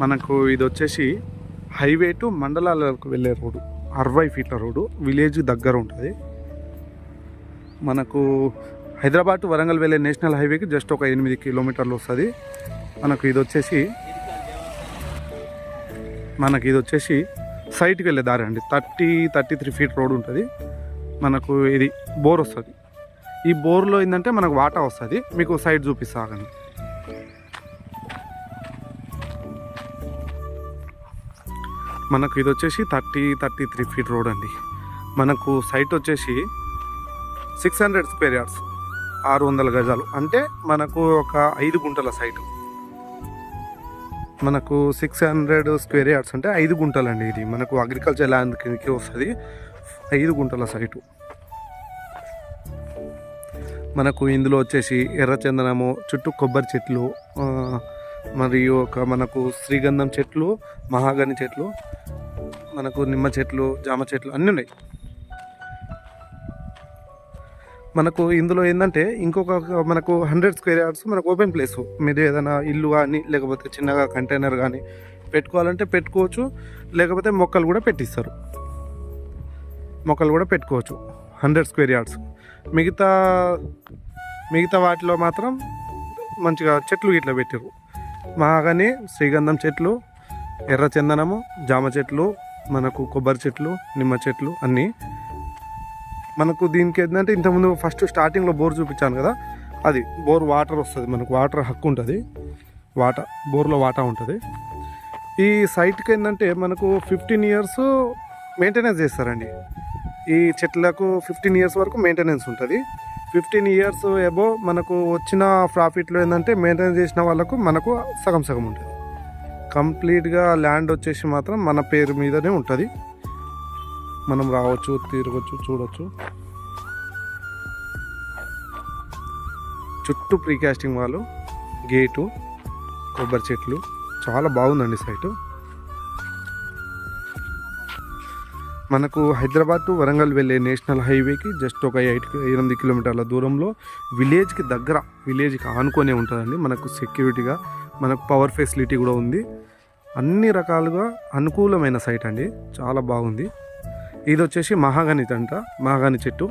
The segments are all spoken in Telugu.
మనకు ఇది వచ్చేసి హైవే టు మండలాలకు వెళ్ళే రోడ్డు అరవై ఫీట్ల రోడ్డు విలేజ్ దగ్గర ఉంటుంది. మనకు హైదరాబాద్ టు వరంగల్ వెళ్ళే నేషనల్ హైవేకి జస్ట్ ఒక ఎనిమిది కిలోమీటర్లు వస్తుంది. మనకు ఇది వచ్చేసి మనకి ఇది వచ్చేసి సైట్కి వెళ్ళే దారి అండి. Thirty thirty three feet road ఉంటుంది. మనకు ఇది బోర్ వస్తుంది. ఈ బోర్లో ఏంటంటే మనకు వాటా వస్తుంది. మీకు సైడ్ చూపిస్తాగండి మనకు ఇది వచ్చేసి thirty thirty three feet road అండి. మనకు సైట్ వచ్చేసి సిక్స్ హండ్రెడ్ స్క్వేర్ యార్డ్స్ ఆరు వందల గజాలు. అంటే మనకు ఒక ఐదు గుంటల సైటు. మనకు సిక్స్ హండ్రెడ్ స్క్వేర్ యార్డ్స్ అంటే ఐదు గుంటలండి ఇది. మనకు అగ్రికల్చర్ ల్యాండ్ కిందకి వస్తుంది. ఐదు గుంటల సైటు. మనకు ఇందులో వచ్చేసి ఎర్రచందనము చుట్టూ కొబ్బరి చెట్లు మరియు ఒక మనకు శ్రీగంధం చెట్లు మహాగని చెట్లు మనకు నిమ్మ చెట్లు జామ చెట్లు అన్నీ ఉన్నాయి. మనకు ఇందులో ఏంటంటే ఇంకొక మనకు హండ్రెడ్ స్క్వేర్ యార్డ్స్ మనకు ఓపెన్ ప్లేస్ మీరు ఏదైనా ఇల్లు కానీ లేకపోతే చిన్నగా కంటైనర్ కానీ పెట్టుకోవాలంటే పెట్టుకోవచ్చు లేకపోతే మొక్కలు కూడా పెట్టిస్తారు. మొక్కలు కూడా పెట్టుకోవచ్చు హండ్రెడ్ స్క్వేర్ యార్డ్స్ మిగతా మిగతా వాటిలో మాత్రం మంచిగా చెట్లు ఇట్లా పెట్టారు మహాగాని శ్రీగంధం చెట్లు ఎర్ర చందనము జామ చెట్లు మనకు కొబ్బరి చెట్లు నిమ్మ చెట్లు అన్నీ. మనకు దీనికి ఏంటంటే ఇంతకుముందు ఫస్ట్ స్టార్టింగ్లో బోర్ చూపించాను కదా అది బోర్ వాటర్ వస్తుంది మనకు వాటర్ హక్కు ఉంటుంది. వాటర్ బోర్లో వాటా ఉంటుంది. ఈ సైట్కి ఏంటంటే మనకు ఫిఫ్టీన్ ఇయర్స్ మెయింటెనెన్స్ చేస్తారండి. ఈ చెట్లకు ఫిఫ్టీన్ ఇయర్స్ వరకు మెయింటెనెన్స్ ఉంటుంది. ఫిఫ్టీన్ ఇయర్స్ ఎబో మనకు వచ్చిన ప్రాఫిట్లో ఏంటంటే మెయింటైన్ చేసిన వాళ్ళకు మనకు సగం సగం ఉంటుంది. కంప్లీట్గా ల్యాండ్ వచ్చేసి మాత్రం మన పేరు మీదనే ఉంటుంది. మనం రావచ్చు తిరగచ్చు చూడొచ్చు. చుట్టూ ప్రీకాస్టింగ్ వాళ్ళు గేటు కొబ్బరి చెట్లు చాలా బాగుందండి సైటు. మనకు హైదరాబాద్ టు వరంగల్ వెళ్ళే నేషనల్ హైవేకి జస్ట్ ఒక ఎయిట్ ఎనిమిది కిలోమీటర్ల దూరంలో విలేజ్కి దగ్గర విలేజ్కి ఆనుకొనే ఉంటుందండి. మనకు సెక్యూరిటీగా మనకు పవర్ ఫెసిలిటీ కూడా ఉంది. అన్ని రకాలుగా అనుకూలమైన సైట్ అండి. చాలా బాగుంది. ఇది వచ్చేసి మహాగాని అంట. మహాగాని చెట్టు.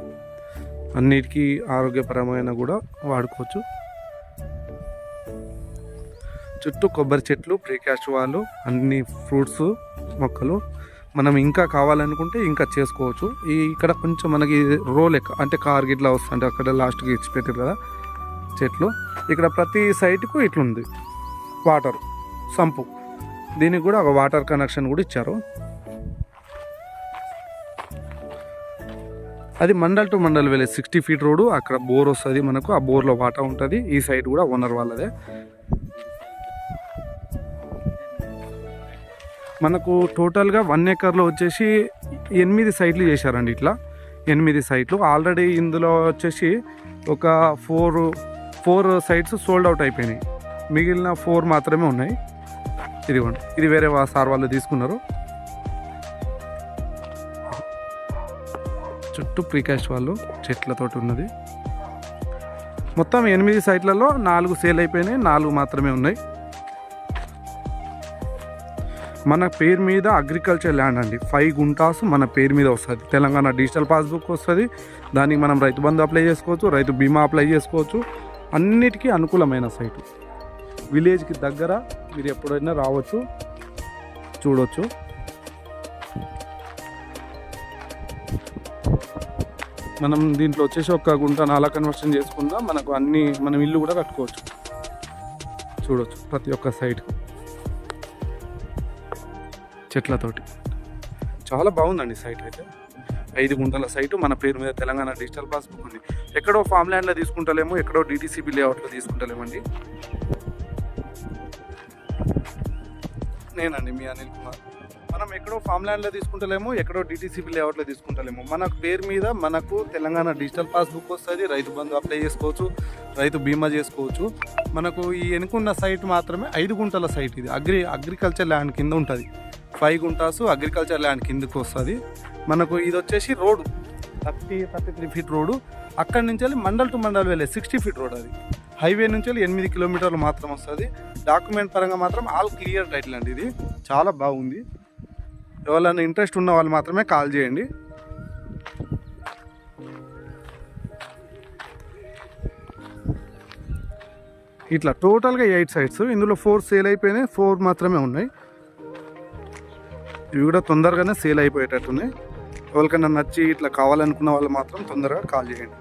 అన్నిటికీ ఆరోగ్యపరమైన కూడా వాడుకోవచ్చు. చుట్టూ కొబ్బరి చెట్లు ప్రీకాస్ట్ వాళ్ళు అన్ని ఫ్రూట్స్ మొక్కలు. మనం ఇంకా కావాలనుకుంటే ఇంకా చేసుకోవచ్చు. ఈ ఇక్కడ కొంచెం మనకి రోల్ ఎక్క అంటే కార్ గిట్లా వస్తుంటే అక్కడ లాస్ట్కి ఇచ్చి పెట్టారు కదా చెట్లు. ఇక్కడ ప్రతి సైట్కు ఇట్లుంది. Water sump. దీనికి కూడా ఒక వాటర్ కనెక్షన్ కూడా ఇచ్చారు. అది మండల్ టు మండల్ వెళ్ళే సిక్స్టీ ఫీట్ రోడ్డు అక్కడ బోర్ వస్తుంది మనకు. ఆ బోర్లో వాటర్ ఉంటుంది. ఈ సైడ్ కూడా ఓనర్ వాళ్ళదే. మనకు టోటల్గా వన్ ఏకర్లో వచ్చేసి ఎనిమిది సైట్లు చేశారండి ఇట్లా. ఎనిమిది సైట్లు. ఆల్రెడీ ఇందులో వచ్చేసి ఒక four four sites sold out అయిపోయినాయి. మిగిలిన ఫోర్ మాత్రమే ఉన్నాయి. ఇదిగోండి. ఇది వేరే వా- సార్ వాళ్ళు తీసుకున్నారు. చుట్టూ ప్రీకాస్ట్ వాళ్ళు చెట్లతోటి ఉన్నది. మొత్తం ఎనిమిది సైట్లలో నాలుగు సేల్ అయిపోయినాయి. నాలుగు మాత్రమే ఉన్నాయి. మన పేరు మీద అగ్రికల్చర్ ల్యాండ్ అండి. ఫైవ్ గుంటాస్ మన పేరు మీద వస్తుంది. తెలంగాణ డిజిటల్ పాస్బుక్ వస్తుంది. దానికి మనం రైతు బంధు అప్లై చేసుకోవచ్చు రైతు బీమా అప్లై చేసుకోవచ్చు. అన్నిటికీ అనుకూలమైన సైటు విలేజ్కి దగ్గర మీరు ఎప్పుడైనా రావచ్చు చూడవచ్చు మనం దీంట్లో వచ్చేసి ఒక గుంట నాలా కన్వర్షన్ చేసుకుందాం. మనకు అన్ని మనం ఇల్లు కూడా కట్టుకోవచ్చు. చూడవచ్చు ప్రతి ఒక్క సైట్ చెట్లతోటి. చాలా బాగుందండి సైట్ అయితే. ఐదు గుంటల సైటు. మన పేరు మీద తెలంగాణ డిజిటల్ పాస్బుక్ ఉంది. ఎక్కడో ఫామ్ ల్యాండ్లో తీసుకుంటలేము ఎక్కడో డిటీసీబీ లేఅవుట్లో తీసుకుంటలేమండి నేనండి మీ అనిల్ కుమార్. మనం ఎక్కడో ఫామ్ ల్యాండ్లో తీసుకుంటలేము ఎక్కడో డిటీసీబీ లేఅవుట్లో తీసుకుంటలేము. మన పేరు మీద మనకు తెలంగాణ డిజిటల్ పాస్బుక్ వస్తుంది రైతు బంధు అప్లై చేసుకోవచ్చు రైతు బీమా చేసుకోవచ్చు. మనకు ఈ ఎనుకున్న సైట్ మాత్రమే ఐదు గుంటల సైట్ ఇది. అగ్రి అగ్రికల్చర్ ల్యాండ్ కింద ఉంటుంది. ఫైవ్ గుంటాసు అగ్రికల్చర్ ల్యాండ్ కిందకు వస్తుంది. మనకు ఇది వచ్చేసి road. Thirty thirty three feet road అక్కడి నుంచి వెళ్ళి మండల్ టు మండల్ వెళ్ళే సిక్స్టీ ఫీట్ రోడ్ అది. హైవే నుంచి వెళ్ళి ఎనిమిది కిలోమీటర్లు మాత్రం వస్తుంది. డాక్యుమెంట్ పరంగా మాత్రం ఆల్ క్లియర్ టైటిల్ అండి ఇది. చాలా బాగుంది. ఎవరైనా ఇంట్రెస్ట్ ఉన్న వాళ్ళు మాత్రమే కాల్ చేయండి. ఇట్లా టోటల్గా ఎయిట్ సైడ్స్ ఇందులో ఫోర్ సేల్ అయిపోయినాయి ఫోర్ మాత్రమే ఉన్నాయి. ఇవి కూడా తొందరగానే సేల్ అయిపోయేటట్టున్నాయి. ఎవరికైనా నచ్చి ఇట్లా కావాలనుకున్న వాళ్ళు మాత్రం తొందరగా కాల్ చేయండి.